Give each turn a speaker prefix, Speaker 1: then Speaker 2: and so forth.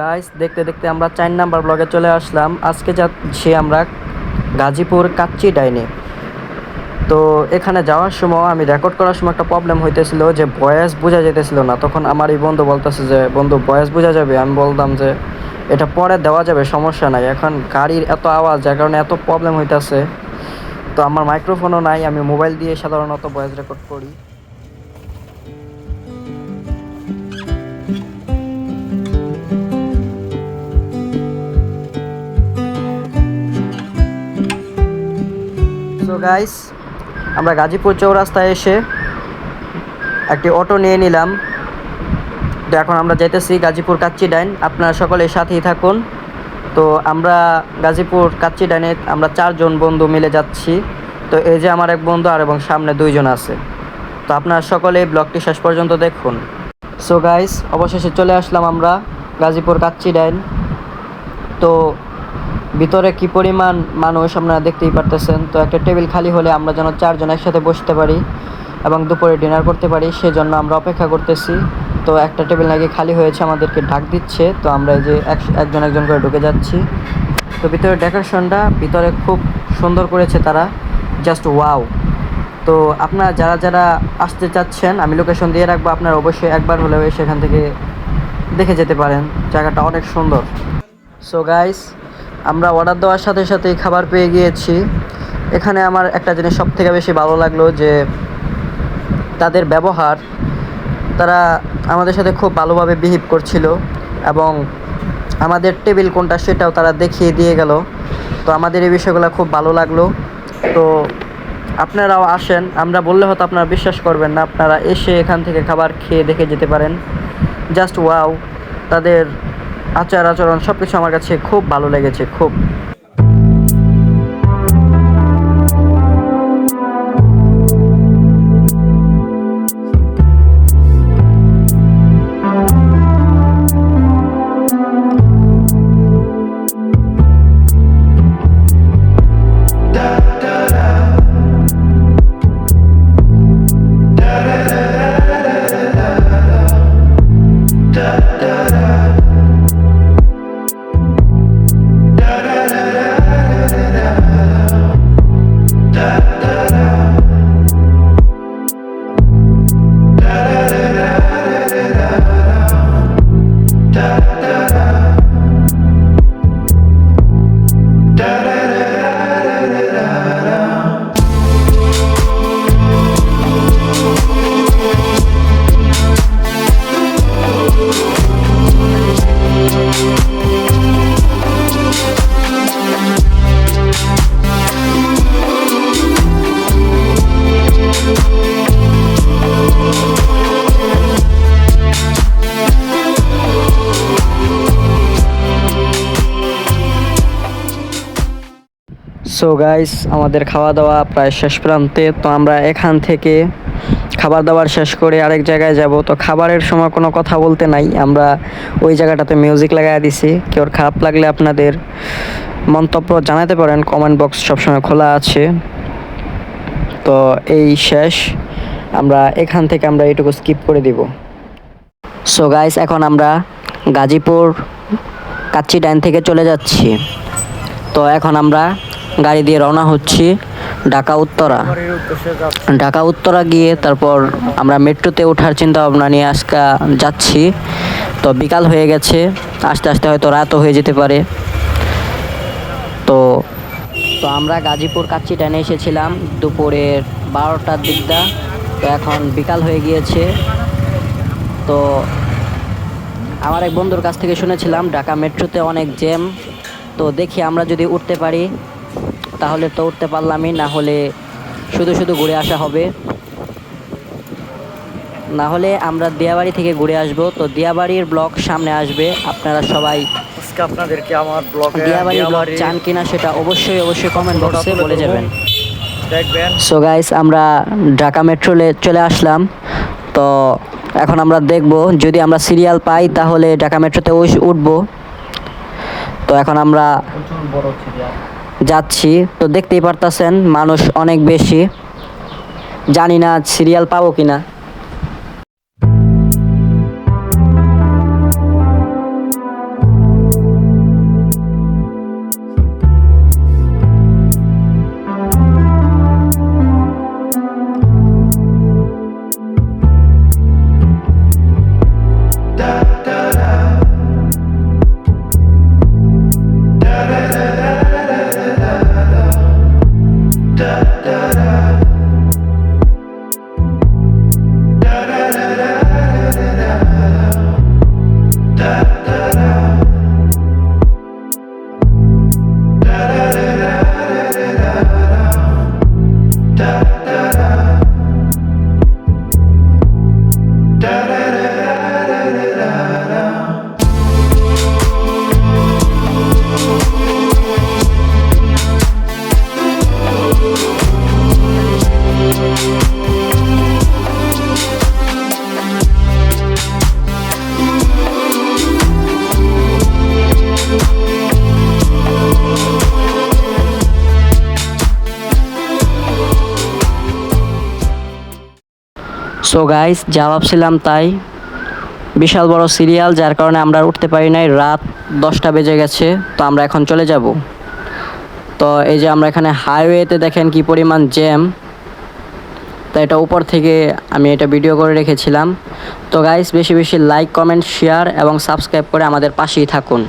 Speaker 1: Guys দেখতে দেখতে আমরা চার নাম্বার ব্লগে চলে আসলাম। আজকে যাচ্ছি আমরা গাজীপুর কাচ্চি ডাইনে। তো এখানে যাওয়ার সময় আমি রেকর্ড করার সময় একটা প্রবলেম হইতেছিল যে ভয়েস বোঝা যেতেছিল না। তখন আমার এই বন্ধু বলতেছে যে, বন্ধু ভয়েস বোঝা যাবে? আমি বলতাম যে, এটা পরে দেওয়া যাবে, সমস্যা নাই। এখন গাড়ির এত আওয়াজ, যার কারণে এত প্রবলেম হইতেছে। তো আমার মাইক্রোফোনও নাই, আমি মোবাইল দিয়ে সাধারণত ভয়েস রেকর্ড করি। গাইস আমরা গাজীপুর চৌরাস্তায় এসে একটি অটো নিয়ে নিলাম। তো এখন আমরা যেতেছি গাজীপুর কাচ্চি ডাইন। আপনারা সকলে সাথেই থাকুন। তো আমরা গাজীপুর কাচ্চি ডাইনে আমরা চারজন বন্ধু মিলে যাচ্ছি। তো এই যে আমার এক বন্ধু আর এবং সামনে দুইজন আছে। তো আপনারা সকলে ব্লগটি শেষ পর্যন্ত দেখুন। সো গাইস অবশেষে চলে আসলাম আমরা গাজীপুর কাচ্চি ডাইন। তো ভিতরে কি পরিমাণ মানুষ আপনারা দেখতেই পারতেছেন? তো একটা টেবিল খালি হলে আমরা যেন চারজন একসাথে বসতে পারি এবং দুপুরে ডিনার করতে পারি, সেজন্য আমরা অপেক্ষা করতেছি। তো একটা টেবিল নাকি খালি হয়েছে, আমাদেরকে ঢাক দিচ্ছে। তো আমরা এই যে এক- একজন একজন করে ঢুকে যাচ্ছি। তো ভিতরে ডেকোরেশনটা ভিতরে খুব সুন্দর করেছে তারা। Just wow. তো আপনারা যারা যারা আসতে চাচ্ছেন, আমি লোকেশন দিয়ে রাখব, আপনারা অবশ্যই একবার হলেও সেখান থেকে দেখে যেতে পারেন। জায়গাটা অনেক সুন্দর। সো গাইস আমরা অর্ডার দেওয়ার সাথে সাথেই খাবার পেয়ে গিয়েছি। এখানে আমার একটা জিনিস সব থেকে বেশি ভালো লাগল যে, তাদের ব্যবহার, তারা আমাদের সাথে খুব ভালোভাবে বিহেভ করছিল এবং আমাদের টেবিল কোনটা সেটাও তারা দেখিয়ে দিয়ে গেল। তো আমাদের এই বিষয়গুলো খুব ভালো লাগল। তো আপনারাও আসেন, আমরা বললে হয়তো আপনারা বিশ্বাস করবেন না, আপনারা এসে এখান থেকে খাবার খেয়ে দেখে যেতে পারেন। জাস্ট ওয়াও তাদের আচার আচরণ সব কিছু আমার কাছে খুব ভালো লেগেছে খুব। সো গাইস আমাদের খাওয়া দাওয়া প্রায় শেষ প্রান্তে। তো আমরা এখান থেকে খাবার দাবার শেষ করে আরেক জায়গায় যাব। তো খাবারের সময় কোনো কথা বলতে নাই। আমরা ওই জায়গাটাতে মিউজিক লাগাই দিছি। কেউ খারাপ লাগলে আপনাদের মন্তব্য জানাতে পারেন। কমেন্ট বক্স সবসময় খোলা আছে। তো এই শেষ। আমরা এখান থেকে আমরা এটুকু স্কিপ করে দিব। সো গাইস এখন আমরা গাজীপুর কাচ্চি ডাইন থেকে চলে যাচ্ছি। তো এখন আমরা গাড়ি দিয়ে রওনা হচ্ছি ঢাকা উত্তরা। ঢাকা উত্তরা গিয়ে তারপর আমরা মেট্রোতে ওঠার চিন্তা ভাবনা নিয়ে আজকে যাচ্ছি। তো বিকাল হয়ে গেছে, আস্তে আস্তে হয়তো রাতও হয়ে যেতে পারে। তো তো আমরা গাজীপুর কাচ্চি ট্রেনে এসেছিলাম দুপুরের বারোটার দিকটা। তো এখন বিকাল হয়ে গিয়েছে। তো আমার এক বন্ধুর কাছ থেকে শুনেছিলাম, ঢাকা মেট্রোতে অনেক জ্যাম। তো দেখি আমরা যদি উঠতে পারি তাহলে তো উঠতে পারলামই না হলে শুধু শুধু ঘুরে আসা হবে। না হলে আমরা দিয়াবাড়ি থেকে ঘুরে আসব। তো দিয়াবাড়ির ব্লগ সামনে আসবে আপনারা সবাই
Speaker 2: আপনাদেরকে আমার ব্লগে
Speaker 1: দিয়াবাড়ি ব্লগ
Speaker 2: দিয়াবাড়ি
Speaker 1: চান কিনা সেটা অবশ্যই অবশ্যই কমেন্ট বক্সে বলে যাবেন।
Speaker 2: দেখবেন।
Speaker 1: সো গাইস আমরা ঢাকা মেট্রোলে চলে আসলাম। তো এখন আমরা দেখব যদি আমরা সিরিয়াল পাই তাহলে ঢাকা মেট্রোতে উঠব। তো এখন আমরা যাচ্ছি। তো দেখতেই পারতাছেন মানুষ অনেক বেশি। জানি না সিরিয়াল পাবো কিনা। সো গাইস যা ভাবছিলাম তাই। বিশাল বড় সিরিয়াল যার কারণে আমরা উঠতে পারি নাই। রাত দশটা বেজে গেছে, তো আমরা এখন চলে যাব। তো এই যে আমরা এখানে হাইওয়েতে দেখেন কি পরিমাণ জ্যাম তো এটা উপর থেকে আমি এটা ভিডিও করে রেখেছিলাম। তো গাইস বেশি বেশি লাইক কমেন্ট শেয়ার এবং সাবস্ক্রাইব করে আমাদের পাশেই থাকুন।